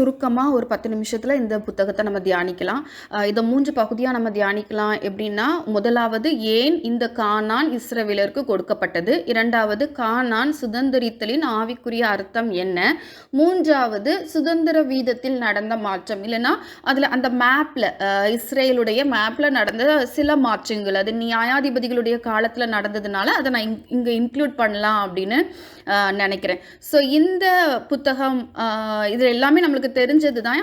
சுருக்கமாக ஒரு பத்து நிமிஷத்தில் இந்த புத்தகத்தை நம்ம தியானிக்கலாம். இதை மூன்று பகுதியாக நம்ம தியானிக்கலாம் எப்படின்னா முதலாவது ஏன் இந்த கானான் இஸ்ரவேலருக்கு கொடுக்கப்பட்டது? இரண்டாவது கானான் சுதந்திரித்தலின் ஆவிக்குரிய அர்த்தம் என்ன? மூன்றாவது சுதந்திர வீதத்தில் நடந்த மாற்றம். இல்லைன்னா அதில் அந்த மேப்பில் இஸ்ரேலுடைய மேப்பில் நடந்த சில மாற்றங்கள். அது நியாயாதிபதிகளுடைய காலத்தில் நடந்ததுனால அதை நான் இங்கே இன்க்ளூட் பண்ணலாம் அப்படின்னு நினைக்கிறேன். ஸோ இந்த புத்தகம் இதில் எல்லாமே நம்மளுக்கு தெரிஞ்சது தான்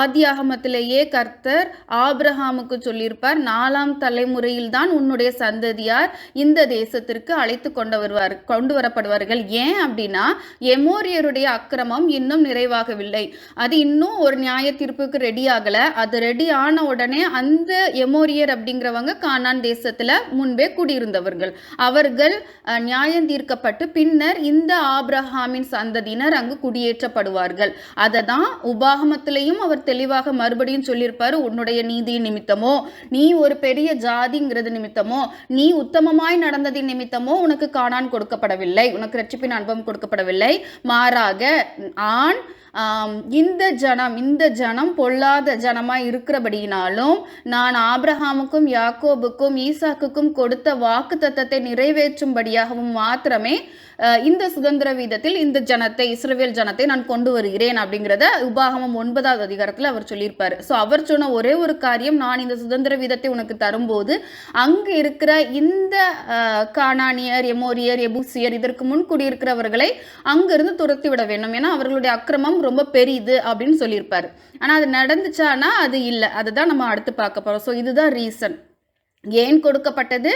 ஆதி ஆகமத்திலேயே கர்த்தர் ஆப்ரஹாமுக்கு சொல்லியிருப்பார் நாலாம் தலைமுறையில் தான் உன்னுடைய சந்ததியார் இந்த தேசத்திற்கு அழைத்து கொண்டு வருவார் கொண்டு வரப்படுவார்கள். ஏன் அப்படின்னா எமோரியருடைய அக்கிரமம் இன்னும் நிறைவாகவில்லை. அது இன்னும் ஒரு நியாய தீர்ப்புக்கு ரெடி ஆகலை. அது ரெடி ஆன உடனே அந்த எமோரியர் அப்படிங்கிறவங்க கானான் தேசத்தில் முன்பே குடியிருந்தவர்கள். அவர்கள் நியாயம் தீர்க்கப்பட்டு பின்னர் இந்த ஆப்ரஹாமின் சந்ததியினர் அங்கு குடியேற்றப்படுவார்கள். அதை தான் உபாகமத்திலையும் அவர் தெளிவாக மறுபடியும் சொல்லியிருப்பாரு உன்னுடைய நீதி நிமித்தமோ நீ ஒரு பெரிய ஜாதிங்கிறது நிமித்தமோ நீ உத்தமமாய் நடந்ததின் நிமித்தமோ உனக்கு காணான் கொடுக்கப்படவில்லை. உனக்கு ரட்சிப்பின் அனுபவம் கொடுக்கப்படவில்லை. மாறாக ஆண் இந்த ஜனம் இந்த ஜனம் பொல்லாத ஜனமாக இருக்கிறபடியினாலும் நான் ஆப்ரஹாமுக்கும் யாக்கோபுக்கும் ஈசாக்குக்கும் கொடுத்த வாக்கு தத்தத்தை நிறைவேற்றும்படியாகவும் மாத்திரமே இந்த சுதந்திர வீதத்தில் இந்த ஜனத்தை இஸ்ரவேல் ஜனத்தை நான் கொண்டு வருகிறேன் அப்படிங்கிறத உபாகமம் ஒன்பதாவது அதிகாரத்தில் அவர் சொல்லியிருப்பார். ஸோ அவர் சொன்ன ஒரே ஒரு காரியம் நான் இந்த சுதந்திர வீதத்தை உனக்கு தரும்போது அங்கு இருக்கிற இந்த கானானியர் எமோரியர் எபூசியர் இதற்கு முன் குடியிருக்கிறவர்களை அங்கிருந்து துரத்தி விட வேண்டும். ஏன்னா அவர்களுடைய அக்கிரமம் ரொம்ப பெரியது அப்படின்னு சொல்லியிருப்பார். ஆனால் அது நடந்துச்சானா அது இல்லை. அதுதான் நம்ம அடுத்து பார்க்க போகிறோம் ஸோ இதுதான் ரீசன் ஏன் கொடுக்கப்பட்டது?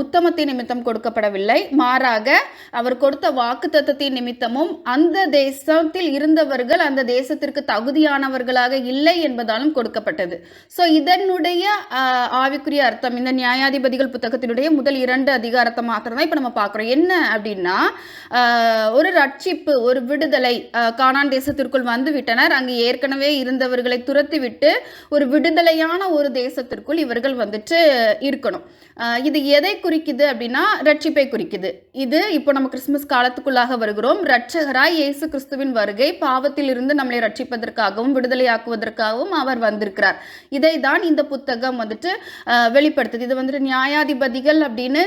உத்தமத்தின் நிமித்தம் கொடுக்கப்படவில்லை. மாறாக அவர் கொடுத்த வாக்குத்தத்தத்தின் நிமித்தமும் அந்த தேசத்தில் இருந்தவர்கள் அந்த தேசத்திற்கு தகுதியானவர்களாக இல்லை என்பதாலும் கொடுக்கப்பட்டது. ஸோ இதனுடைய ஆவிக்குரிய அர்த்தம் இந்த நியாயாதிபதிகள் புத்தகத்தினுடைய முதல் இரண்டு அதிகாரத்தை மாத்திரம் தான் இப்போ நம்ம பார்க்குறோம். என்ன அப்படின்னா ஒரு ரட்சிப்பு ஒரு விடுதலை காணான் கானான் தேசத்திற்குள் வந்து விட்டனர் அங்கு ஏற்கனவே இருந்தவர்களை துரத்திவிட்டு ஒரு விடுதலையான ஒரு தேசத்திற்குள் இவர்கள் வந்துட்டு இருக்கணும். இது எதை குறிக்குது அப்படின்னா ரட்சிப்பை குறிக்குது. இது இப்போ நம்ம கிறிஸ்துமஸ் காலத்துக்குள்ளாக வருகிறோம். ரட்சகராய் இயேசு கிறிஸ்துவின் வருகை பாவத்தில் இருந்து நம்மளை ரட்சிப்பதற்காகவும் விடுதலையாக்குவதற்காகவும் அவர் வந்திருக்கிறார். இதை தான் இந்த புத்தகம் வந்துட்டு வெளிப்படுத்துது. இது வந்துட்டு நியாயாதிபதிகள் அப்படின்னு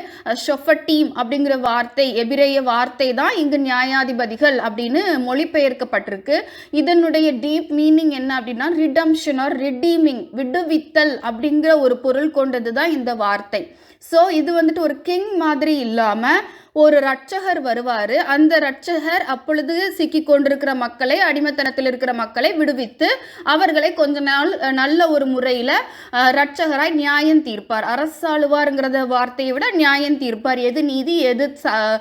ஷொஃபட்டீம் அப்படிங்கிற வார்த்தை எபிரேய வார்த்தை தான் இங்கு நியாயாதிபதிகள் அப்படின்னு மொழிபெயர்க்கப்பட்டிருக்கு. இதனுடைய டீப் மீனிங் என்ன அப்படின்னா ரிடம்ஷன் ஆர் ரிடீமிங் விடுவித்தல் அப்படிங்கிற ஒரு பொருள் கொண்டது தான் இந்த வார்த்தை. ஸோ இது வந்துட்டு ஒரு கிங் மாதிரி இல்லாமல் ஒரு ரட்சகர் வருவார். அந்த ரட்சகர் அப்பொழுது சிக்கி கொண்டிருக்கிற மக்களை அடிமைத்தனத்தில் இருக்கிற மக்களை விடுவித்து அவர்களை கொஞ்ச நாள் நல்ல ஒரு முறையில் ரட்சகராய் நியாயம் தீர்ப்பார். அரசாளுவாருங்கிறத வார்த்தையை விட நியாயம் தீர்ப்பார். எது நீதி எது ச-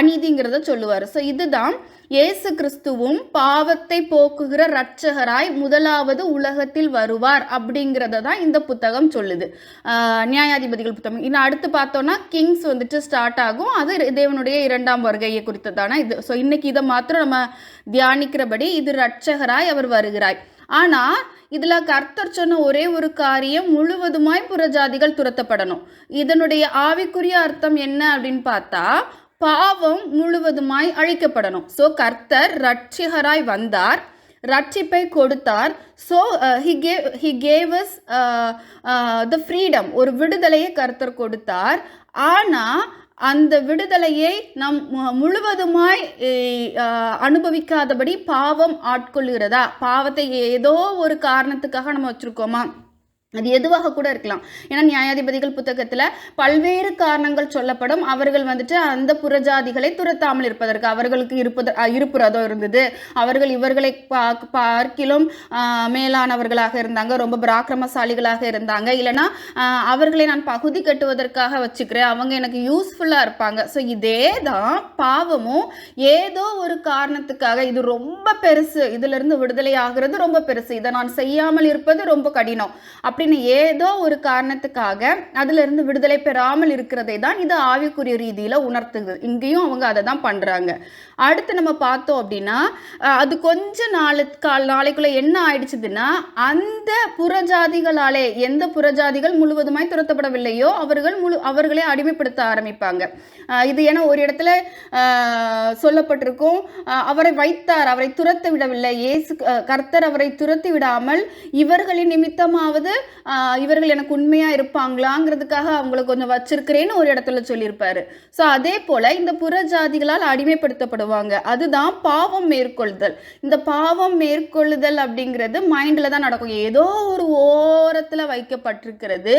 அநீதிங்கிறத சொல்லுவார். ஸோ இதுதான் இயேசு கிறிஸ்துவும் பாவத்தை போக்குகிற இரட்சகராய் முதலாவது உலகத்தில் வருவார் அப்படிங்கிறத தான் இந்த புத்தகம் சொல்லுது. நியாயாதிபதிகள் புத்தகம். இன்னும் அடுத்து பார்த்தோன்னா கிங்ஸ் வந்துட்டு ஸ்டார்ட் ஆகும். அது தேவனுடைய இரண்டாம் வருகையை குறித்ததான இது. ஸோ இன்னைக்கு இதை மாத்திரம் நம்ம தியானிக்கிறபடி இது இரட்சகராய் அவர் வருகிறாய். ஆனால் இதில் கர்த்தர் சொன்ன ஒரே ஒரு காரியம் முழுவதுமாய் புறஜாதிகள் துரத்தப்படணும். இதனுடைய ஆவிக்குரிய அர்த்தம் என்ன அப்படின்னு பார்த்தா பாவம் முழுவதுமாய் அழிக்கப்படணும். ஸோ கர்த்தர் ரட்சிகராய் வந்தார். ரட்சிப்பை கொடுத்தார். So he gave he gave the freedom ஒரு விடுதலையை கர்த்தர் கொடுத்தார். ஆனால் அந்த விடுதலையை நம் மு- முழுவதுமாய் அனுபவிக்காதபடி பாவம் ஆட்கொள்கிறதா பாவத்தை ஏதோ ஒரு காரணத்துக்காக நம்ம வச்சுருக்கோமா? அது எதுவாக கூட இருக்கலாம். ஏன்னா நியாயாதிபதிகள் புத்தகத்தில் பல்வேறு காரணங்கள் சொல்லப்படும். அவர்கள் வந்துட்டு அந்த புறஜாதிகளை துரத்தாமல் இருப்பதற்கு அவர்களுக்கு இருப்பது இருப்புறதோ இருந்தது. அவர்கள் இவர்களை பார்க்கிலும் மேலானவர்களாக இருந்தாங்க. ரொம்ப பராக்கிரமசாலிகளாக இருந்தாங்க. இல்லைன்னா அவர்களை நான் பகுதி கட்டுவதற்காக வச்சுக்கிறேன். அவங்க எனக்கு யூஸ்ஃபுல்லாக இருப்பாங்க. ஸோ இதே தான் பாவமும். ஏதோ ஒரு காரணத்துக்காக இது ரொம்ப பெருசு. இதிலிருந்து விடுதலை ஆகிறது ரொம்ப பெருசு. இதை நான் செய்யாமல் இருப்பது ரொம்ப கடினம். அப்படி அப்படின்னு ஏதோ ஒரு காரணத்துக்காக அதிலிருந்து விடுதலை பெறாமல் இருக்கிறதை தான் இது ஆவிக்குரிய ரீதியில் உணர்த்துது. இங்கேயும் அவங்க அதை தான் பண்ணுறாங்க அடுத்து நம்ம பார்த்தோம் அப்படின்னா அது கொஞ்ச நாளு நாளைக்குள்ளே என்ன ஆயிடுச்சுதுன்னா அந்த புறஜாதிகளாலே எந்த புறஜாதிகள் முழுவதுமாய் துரத்தப்படவில்லையோ அவர்கள் முழு அவர்களே அடிமைப்படுத்த ஆரம்பிப்பாங்க. இது ஏன்னா ஒரு இடத்துல சொல்லப்பட்டிருக்கும் அவரை வைத்தார் அவரை துரத்த விடவில்லை. இயேசு கர்த்தர் அவரை துரத்தி விடாமல் இவர்களின் நிமித்தமாவது இவர்கள் எனக்கு உண்மையாக இருப்பாங்களாங்கிறதுக்காக அவங்கள கொஞ்சம் வச்சிருக்கிறேன்னு ஒரு இடத்துல சொல்லியிருப்பாரு. ஸோ அதே போல் இந்த புறஜாதிகளால் அடிமைப்படுத்தப்படுவாங்க. அதுதான் பாவம் மேற்கொள்ளுதல். இந்த பாவம் மேற்கொள்ளுதல் அப்படிங்கிறது மைண்டில் தான் நடக்கும். ஏதோ ஒரு ஓரத்தில் வைக்கப்பட்டிருக்கிறது.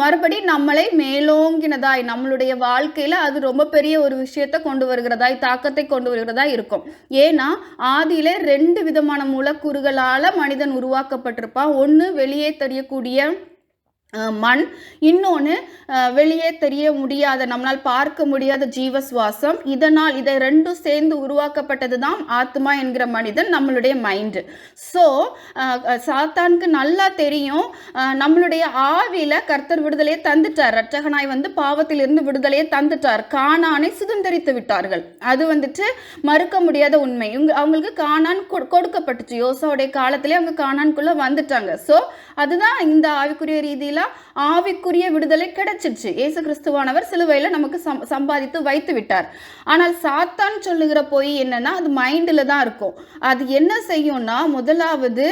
மறுபடி நம்மளை மேலோங்கினதாய் நம்மளுடைய வாழ்க்கையில் அது ரொம்ப பெரிய ஒரு விஷயத்தை கொண்டு வருகிறதாய் தாக்கத்தை கொண்டு வருகிறதாய் இருக்கும். ஏன்னா ஆதியிலே ரெண்டு விதமான மூலக்கூறுகளால் மனிதன் உருவாக்கப்பட்டிருப்பான். ஒன்று வெளி लिए तो மண். இன்னொன்று வெளியே தெரிய முடியாத நம்மளால் பார்க்க முடியாத ஜீவ சுவாசம் இதனால் இதை ரெண்டும் சேர்ந்து உருவாக்கப்பட்டது தான் ஆத்மா என்கிற மனிதன் நம்மளுடைய மைண்டு ஸோ சாத்தானுக்கு நல்லா தெரியும். நம்மளுடைய ஆவியில் கர்த்தர் விடுதலையை தந்துட்டார். ரட்சகனாய் வந்து பாவத்திலிருந்து விடுதலையை தந்துட்டார். காணானை சுதந்திரித்து விட்டார்கள். அது வந்துட்டு மறுக்க முடியாத உண்மை. இவங்க அவங்களுக்கு காணான் கொடுக்கப்பட்டுச்சு. யோசாவுடைய காலத்திலே அவங்க காணான்குள்ளே வந்துட்டாங்க. ஸோ அதுதான் இந்த ஆவிக்குரிய ரீதியில் ஆவிக்குரிய விடுதலை கிடைச்சிருச்சு. இயேசு கிறிஸ்துவானவர் சிலுவையில் நமக்கு சம் சம்பாதித்து வைத்து விட்டார். ஆனால் சாத்தான் சொல்லுகிற பொய் என்னன்னா அது மைண்டில் தான் இருக்கும். அது என்ன செய்யும்னா முதலாவது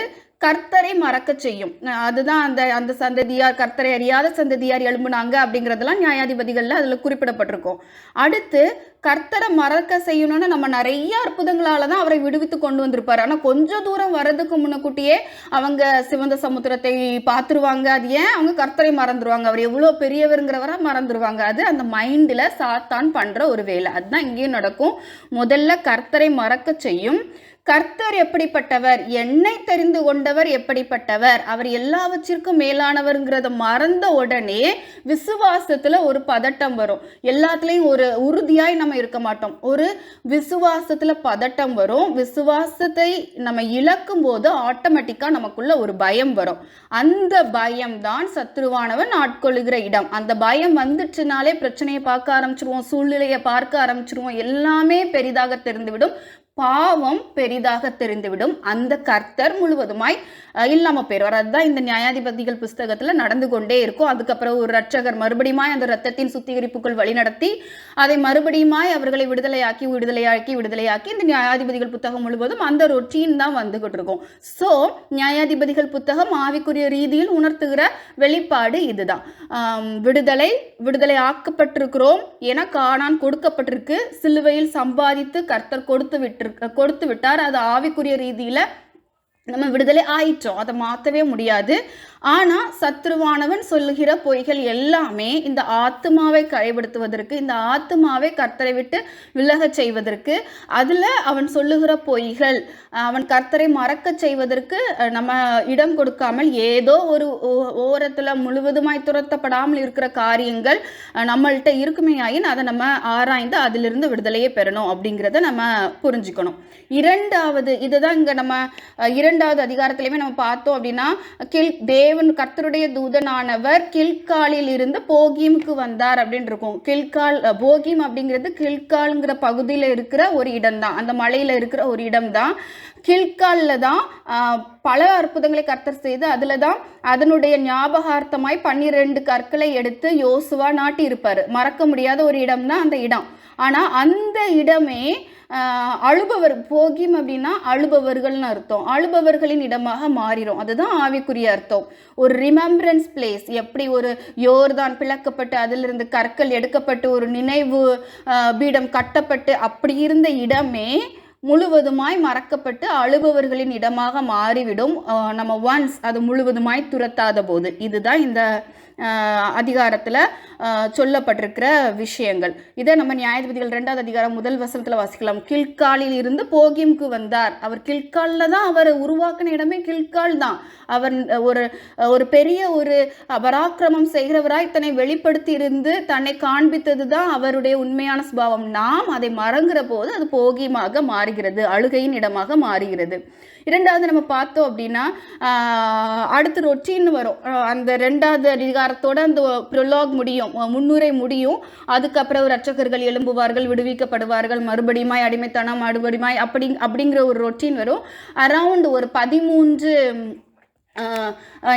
கர்த்தரை மறக்க செய்யும். அதுதான் அந்த அந்த சந்ததியார் கர்த்தரை அறியாத சந்ததியார் எழும்புனாங்க அப்படிங்கிறதெல்லாம் நியாயாதிபதிகளில் அதில் குறிப்பிடப்பட்டிருக்கும். அடுத்து கர்த்தரை மறக்க செய்யணும்னு நம்ம நிறைய அற்புதங்களால தான் அவரை விடுவித்து கொண்டு வந்திருப்பார். ஆனால் கொஞ்சம் தூரம் வர்றதுக்கு முன்னக்கூட்டியே அவங்க சிவந்த சமுத்திரத்தை பார்த்துருவாங்க. அது ஏன்? அவங்க கர்த்தரை மறந்துடுவாங்க அவர் எவ்வளோ பெரியவருங்கிறவரை மறந்துடுவாங்க அது அந்த மைண்டில் சாத்தான் பண்ணுற ஒரு வேலை. அதுதான் இங்கேயும் நடக்கும். முதல்ல கர்த்தரை மறக்க செய்யும். கர்த்தர் எப்படிப்பட்டவர்? என்னை தெரிந்து கொண்டவர் எப்படிப்பட்டவர்? அவர் எல்லாவற்றிற்கும் மேலானவருங்கிறத மறந்த உடனே விசுவாசத்துல ஒரு பதட்டம் வரும். எல்லாத்துலேயும் ஒரு உறுதியாய் நம்ம இருக்க மாட்டோம். ஒரு விசுவாசத்துல பதட்டம் வரும். விசுவாசத்தை நம்ம இழக்கும் போது ஆட்டோமேட்டிக்காக நமக்குள்ள ஒரு பயம் வரும். அந்த பயம் தான் சத்ருவானவன் ஆட்கொள்ளுகிற இடம். அந்த பயம் வந்துச்சுனாலே பிரச்சனையை பார்க்க ஆரம்பிச்சிருவோம் சூழ்நிலையை பார்க்க ஆரம்பிச்சிருவோம். எல்லாமே பெரிதாக தெரிந்துவிடும். பாவம் பெரிதாக தெரிந்துவிடும். அந்த கர்த்தர் முழுவதுமாய் இல்லாம போயிடுவார் அதுதான் இந்த நியாயாதிபதிகள் புஸ்தகத்துல நடந்து கொண்டே இருக்கும். அதுக்கப்புறம் ஒரு ரட்சகர் மறுபடியுமாய் அந்த ரத்தத்தின் சுத்திகரிப்புக்குள் வழிநடத்தி அதை மறுபடியுமாய் அவர்களை விடுதலையாக்கி விடுதலையாக்கி விடுதலையாக்கி இந்த நியாயாதிபதிகள் புத்தகம் முழுவதும் அந்த ரொட்டீன் தான் வந்துகிட்டு இருக்கும். ஸோ நியாயாதிபதிகள் புத்தகம் ஆவிக்குரிய ரீதியில் உணர்த்துகிற வெளிப்பாடு இதுதான். விடுதலை விடுதலை ஆக்கப்பட்டிருக்கிறோம் என காணான் கொடுக்கப்பட்டிருக்கு. சிலுவையில் சம்பாதித்து கர்த்தர் கொடுத்து விட்டு கொடுத்து விட்டார். அது ஆவிக்குரிய ரீதியில் நம்ம விடுதலை ஆயிட்டோம். அதை மாற்றவே முடியாது. ஆனால் சத்ருவானவன் சொல்லுகிற பொய்கள் எல்லாமே இந்த ஆத்மாவை கைப்படுத்துவதற்கு இந்த ஆத்மாவை கர்த்தரை விட்டு விலகச் செய்வதற்கு அதில் அவன் சொல்லுகிற பொய்கள் அவன் கர்த்தரை மறக்க செய்வதற்கு நம்ம இடம் கொடுக்காமல் ஏதோ ஒரு ஓரத்தில் முழுவதுமாய் துரத்தப்படாமல் இருக்கிற காரியங்கள் நம்மள்கிட்ட இருக்குமே ஆயின் அதை நம்ம ஆராய்ந்து அதிலிருந்து விடுதலையை பெறணும் அப்படிங்கிறத நம்ம புரிஞ்சுக்கணும். இரண்டாவது இதுதான் இங்கே நம்ம இரண்டாவது அதிகாரத்திலையுமே நம்ம பார்த்தோம் அப்படின்னா கில் தேவன் கர்த்தருடைய தூதனானவர் கில்காலில் இருந்து போகீமுக்கு வந்தார் அப்படின்னு இருக்கும் கில்கால் போகிம் போகீம் அப்படிங்கிறது கில்கால்ங்கிற பகுதியில் இருக்கிற ஒரு இடம் தான் அந்த மலையில் இருக்கிற ஒரு இடம் தான் கில்காலில் தான் பல அற்புதங்களை கர்த்தர் செய்து அதில் தான் அதனுடைய ஞாபகார்த்தமாய் பன்னிரெண்டு கற்களை எடுத்து யோசுவா நாட்டி இருப்பார் மறக்க முடியாத ஒரு இடம் தான் அந்த இடம். ஆனால் அந்த இடமே அழுபவர் போகிம் அப்படின்னா அழுபவர்கள்னு அர்த்தம். அழுபவர்களின் இடமாக மாறிடும் அதுதான் ஆவிக்குரிய அர்த்தம். ஒரு ரிமெம்பரன்ஸ் பிளேஸ் எப்படி ஒரு யோர்தான் பிளக்கப்பட்டு அதிலிருந்து கற்கள் எடுக்கப்பட்டு ஒரு நினைவு பீடம் கட்டப்பட்டு அப்படி இருந்த இடமே முழுவதுமாய் மறக்கப்பட்டு அழுபவர்களின் இடமாக மாறிவிடும். நம்ம ஒன்ஸ் அது முழுவதுமாய் துரத்தாத போது. இதுதான் இந்த அதிகாரத்தில் சொல்லப்பட்டிருக்கிற விஷயங்கள். இதை நம்ம நியாயாதிபதிகள் ரெண்டாவது அதிகாரம் முதல் வசனத்தில் வாசிக்கலாம். கில்காலில் இருந்து போகிம்க்கு வந்தார். அவர் கில்காலில் தான் அவர் உருவாக்கின இடமே கில்கால் தான். அவர் ஒரு ஒரு பெரிய ஒரு பராக்கிரமம் செய்கிறவராய் தன்னை வெளிப்படுத்தி இருந்து தன்னை காண்பித்தது தான் அவருடைய உண்மையான சுபாவம். நாம் அதை மறங்குற போது அது போகியமாக மாறுகிறது அழுகையின் இடமாக மாறுகிறது. இரண்டாவது நம்ம பார்த்தோம் அப்படின்னா அடுத்து ரொட்டீன் வரும். அந்த ரெண்டாவது அதிகாரத்தோட அந்த ப்ரொலாக் முடியும். முன்னுரை முடியும். அதுக்கப்புறம் ரட்சகர்கள் எழும்புவார்கள் விடுவிக்கப்படுவார்கள். மறுபடியுமாய் அடிமைத்தனம் மறுபடியுமாய் அப்படி அப்படிங்கிற ஒரு ரொட்டீன் வரும். அரவுண்ட் ஒரு பதிமூன்று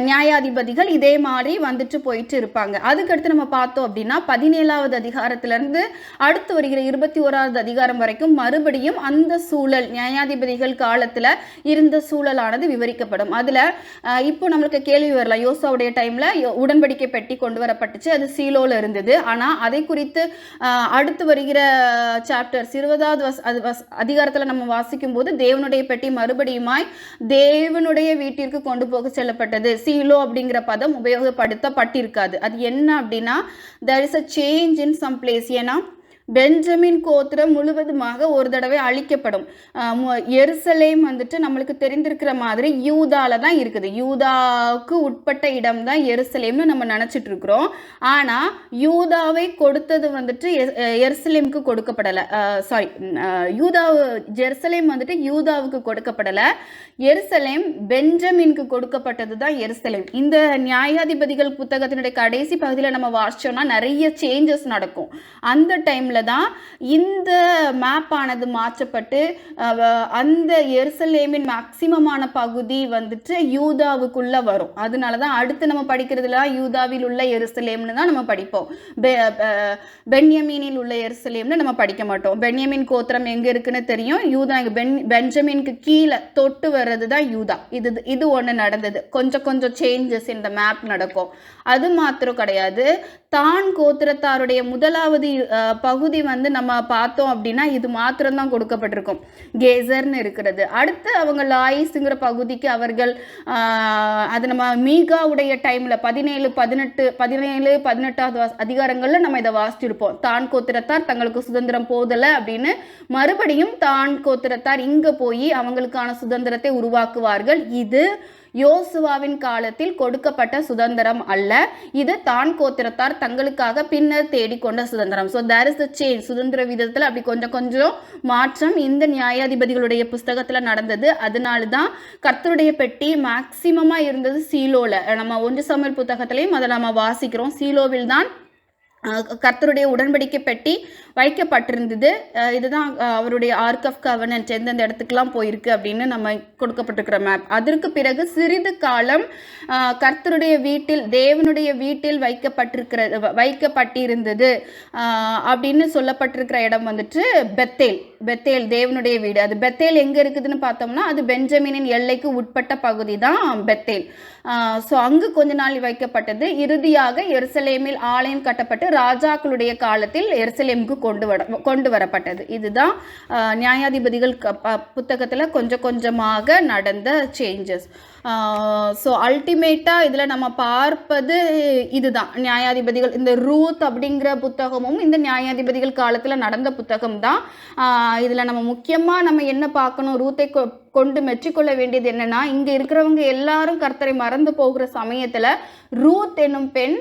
நியாயாதிபதிகள் இதே மாதிரி வந்துட்டு போயிட்டு இருப்பாங்க. அதுக்கடுத்து நம்ம பார்த்தோம் அப்படின்னா பதினேழாவது அதிகாரத்திலிருந்து அடுத்து வருகிற இருபத்தி ஓராவது அதிகாரம் வரைக்கும் மறுபடியும் அந்த சூழல் நியாயாதிபதிகள் காலத்தில் இருந்த சூழலானது விவரிக்கப்படும். அதில் இப்போ நம்மளுக்கு கேள்வி வரலாம். யோசாவுடைய டைமில் உடன்படிக்கை பெட்டி கொண்டு வரப்பட்டுச்சு. அது சீலோவில் இருந்தது. ஆனால் அதை குறித்து அடுத்து வருகிற சாப்டர்ஸ் இருபதாவது வஸ் அது வஸ் அதிகாரத்தில் நம்ம வாசிக்கும் போது தேவனுடைய பெட்டி மறுபடியுமாய் தேவனுடைய வீட்டிற்கு கொண்டு போக செல்லப்பட்டது. சீலோ அப்படிங்கிற பதம் உபயோகப்படுத்தப்பட்டிருக்காது. அது என்ன அப்படின்னா there is a change in some place ஏன்னா பெஞ்சமின் கோத்திரம் முழுவதுமாக ஒரு தடவை அழிக்கப்படும். எருசலேம் வந்துட்டு நம்மளுக்கு தெரிந்திருக்கிற மாதிரி யூதால தான் இருக்குது. யூதாவுக்கு உட்பட்ட இடம் தான் எருசலேம்னு நம்ம நினச்சிட்டு இருக்கிறோம். ஆனால் யூதாவை கொடுத்தது வந்துட்டு எருசலேமுக்கு கொடுக்கப்படலை. சாரி யூதா ஜெருசலேம் வந்துட்டு யூதாவுக்கு கொடுக்கப்படலை. எருசலேம் பெஞ்சமினுக்கு கொடுக்கப்பட்டது தான் எருசலேம். இந்த நியாயாதிபதிகள் புத்தகத்தினுடைய கடைசி பகுதியில் நம்ம வாசிச்சோம்னா நிறைய சேஞ்சஸ் நடக்கும். அந்த டைமில் தான் இந்த மேப் ஆனது மாற்றப்பட்டு அந்த எருசலேமின் மேக்சிமமான பகுதி வந்துட்டு யூதாவுக்குள்ள வரும். அதனால தான் அடுத்து நம்ம படிக்கிறதுல யூதாவில் உள்ள எருசலேம்னு தான் நம்ம படிப்போம். பென்யமீனில் உள்ள எருசலேம்னு நம்ம படிக்க மாட்டோம். பென்யமீன் கோத்திரம் எங்கே இருக்குன்னு தெரியும். யூதா பென் பெஞ்சமினுக்கு கீழே தொட்டு வர்றது தான் யூதா. இது இது ஒன்று நடந்தது. கொஞ்சம் கொஞ்சம் சேஞ்சஸ் இந்த மேப் நடக்கும். அது மாத்திரம் கிடையாது. தான் கோத்திரத்தாருடைய முதலாவது பகு பகுதி வந்து நம்ம பார்த்தோம் அப்படின்னா இது மாத்திரம்தான் கொடுக்கப்பட்டிருக்கும். கேசர்னு இருக்கிறது. அடுத்து அவங்க லாயிஸுங்கிற பகுதிக்கு அவர்கள் அது நம்ம மீகாவுடைய டைமில் பதினேழு பதினெட்டு பதினேழு பதினெட்டாவது அதிகாரங்களில் நம்ம இதை வாசிச்சிருப்போம். தான் கோத்திரத்தார் தங்களுக்கு சுதந்திரம் போதலை அப்படின்னு மறுபடியும் தான் கோத்திரத்தார் இங்கே போய் அவங்களுக்கான சுதந்திரத்தை உருவாக்குவார்கள். இது யோசுவாவின் காலத்தில் கொடுக்கப்பட்ட சுதந்திரம் அல்ல. இது தான் கோத்திரத்தார் தங்களுக்காக பின்னர் தேடிக்கொண்ட சுதந்திரம். So there is the change சுதந்திர விதத்தில் அப்படி கொஞ்சம் கொஞ்சம் மாற்றம் இந்த நியாயாதிபதிகளுடைய புஸ்தகத்தில் நடந்தது. அதனால தான் கர்த்தருடைய பெட்டி மேக்சிமமாக இருந்தது சீலோவில் நம்ம ஒன்று சமையல் புத்தகத்திலையும் அதை நம்ம வாசிக்கிறோம். சீலோவில் தான் கர்த்தருடைய உடன்படிக்கை பெட்டி வைக்கப்பட்டிருந்தது. இதுதான் அவருடைய ஆர்க் ஆஃப் கவர்னன்ட் எந்தெந்த இடத்துக்குலாம் போயிருக்கு அப்படின்னு நம்ம கொடுக்கப்பட்டிருக்கிற மேப் அதற்கு பிறகு சிறிது காலம் கர்த்தருடைய வீட்டில் தேவனுடைய வீட்டில் வைக்கப்பட்டிருக்கிற வ- வைக்கப்பட்டிருந்தது அப்படின்னு சொல்லப்பட்டிருக்கிற இடம் வந்துட்டு பெத்தேல் பெத்தேல் தேவனுடைய வீடு. அது பெத்தேல் எங்கே இருக்குதுன்னு பார்த்தோம்னா அது பெஞ்சமினின் எல்லைக்கு உட்பட்ட பகுதி தான் பெத்தேல் ஸோ அங்கு கொஞ்ச நாள் வைக்கப்பட்டது. இறுதியாக எருசலேமில் ஆலயம் கட்டப்பட்டு ராஜாக்களுடைய காலத்தில் எருசலேமுக்கு கொண்டு வர கொண்டு வரப்பட்டது. இதுதான் நியாயாதிபதிகள் புத்தகத்தில் கொஞ்சம் கொஞ்சமாக நடந்த சேஞ்சஸ் ஸோ அல்டிமேட்டாக இதில் நம்ம பார்ப்பது இதுதான். நியாயாதிபதிகள் இந்த ரூத் அப்படிங்கிற புத்தகமும் இந்த நியாயாதிபதிகள் காலத்தில் நடந்த புத்தகம் தான் இதில் நம்ம முக்கியமாக நம்ம என்ன பார்க்கணும்? ரூத்தை கொ- கொண்டு மெச்சிக்கொள்ள வேண்டியது என்னன்னா இங்கே இருக்கிறவங்க எல்லாரும் கர்த்தரை மறந்து போகிற சமயத்தில் ரூத் என்னும் பெண்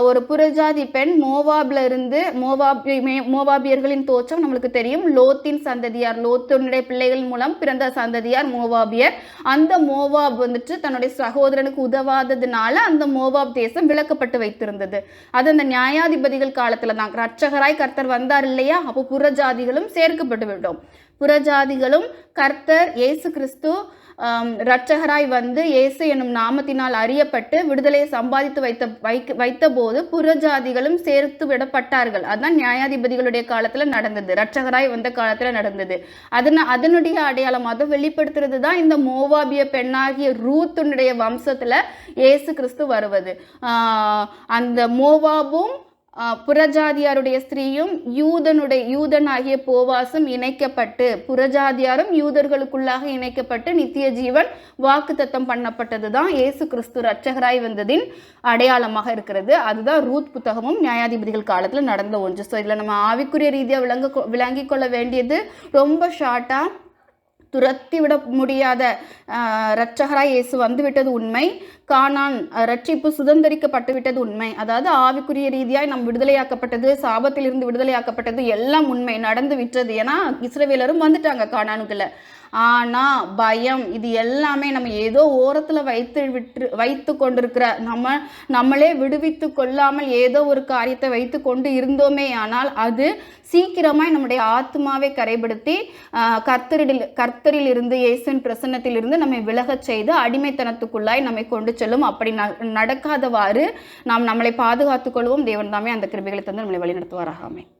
ஒரு புறஜாதி பெண் மோவாப்ல இருந்து மோவாபி மே- மோவாபியர்களின் தோற்றம் நம்மளுக்கு தெரியும். லோத்தின் சந்ததியார் லோத்தினுடைய பிள்ளைகள் மூலம் பிறந்த சந்ததியார் மோவாபியர். அந்த மோவாப் வந்துட்டு தன்னுடைய சகோதரனுக்கு உதவாததுனால அந்த மோவாப் தேசம் விளக்கப்பட்டு வைத்திருந்தது. அது அந்த நியாயாதிபதிகள் காலத்துல தான். ரட்சகராய் கர்த்தர் வந்தார் இல்லையா? அப்போ புறஜாதிகளும் சேர்க்கப்பட்டு விட்டோம். புறஜாதிகளும் கர்த்தர் இயேசு கிறிஸ்து இரட்சகராய் வந்து இயேசு எனும் நாமத்தினால் அறியப்பட்டு விடுதலையை சம்பாதித்து வைத்த வைக்க வைத்தபோது புறஜாதிகளும் சேர்த்து விடப்பட்டார்கள். அதுதான் நியாயாதிபதிகளுடைய காலத்தில் நடந்தது. இரட்சகராய் வந்த காலத்தில் நடந்தது. அதன அதனுடைய அடையாளம் அதை வெளிப்படுத்துறது தான் இந்த மோவாபிய பெண்ணாகிய ரூத்துனுடைய வம்சத்தில் இயேசு கிறிஸ்து வருவது. அந்த மோவாபும் புறஜாதியாருடைய ஸ்திரீயும் யூதனுடைய யூதனாகிய போவாசும் இணைக்கப்பட்டு புறஜாதியாரும் யூதர்களுக்குள்ளாக இணைக்கப்பட்டு நித்திய ஜீவன் வாக்குத்தத்தம் பண்ணப்பட்டது தான் இயேசு கிறிஸ்து ரட்சகராய் வந்ததின் அடையாளமாக இருக்கிறது. அதுதான் ரூத் புத்தகமும் நியாயாதிபதிகள் காலத்தில் நடந்த ஒன்று. ஸோ இதில் நம்ம ஆவிக்குரிய ரீதியாக விளங்க விளங்கிக் கொள்ள வேண்டியது ரொம்ப ஷார்ட்டாக துரத்திவிட முடியாத ஆஹ், இரட்சகராய் இயேசு வந்துவிட்டது உண்மை. காணான் ரட்சிப்பு சுதந்திரிக்கப்பட்டுவிட்டது உண்மை. அதாவது ஆவிக்குரிய ரீதியாய் நம் விடுதலையாக்கப்பட்டது சாபத்திலிருந்து விடுதலையாக்கப்பட்டது எல்லாம் உண்மை. நடந்து விட்டது ஏன்னா இஸ்ரவேலரும் வந்துட்டாங்க காணானுக்குள்ள ஆனால் பயம் இது எல்லாமே நம்ம ஏதோ ஓரத்தில் வைத்து விட்டு வைத்து கொண்டிருக்கிற நம்ம நம்மளே விடுவித்து கொள்ளாமல் ஏதோ ஒரு காரியத்தை வைத்து கொண்டு இருந்தோமே ஆனால் அது சீக்கிரமாக நம்முடைய ஆத்மாவை கரைபடுத்தி ஆஹ், கர்த்தரில் கர்த்தரில் இருந்து இயேசுவின் பிரசன்னத்திலிருந்து நம்மை விலகச் செய்து அடிமைத்தனத்துக்குள்ளாய் நம்மை கொண்டு செல்லும். அப்படி ந- நடக்காதவாறு நாம் நம்மளை பாதுகாத்துக் கொள்வோம். தேவன் தாமே அந்த கிருபிகளை தந்து நம்மளை வழிநடத்துவாராக. ஆமென்.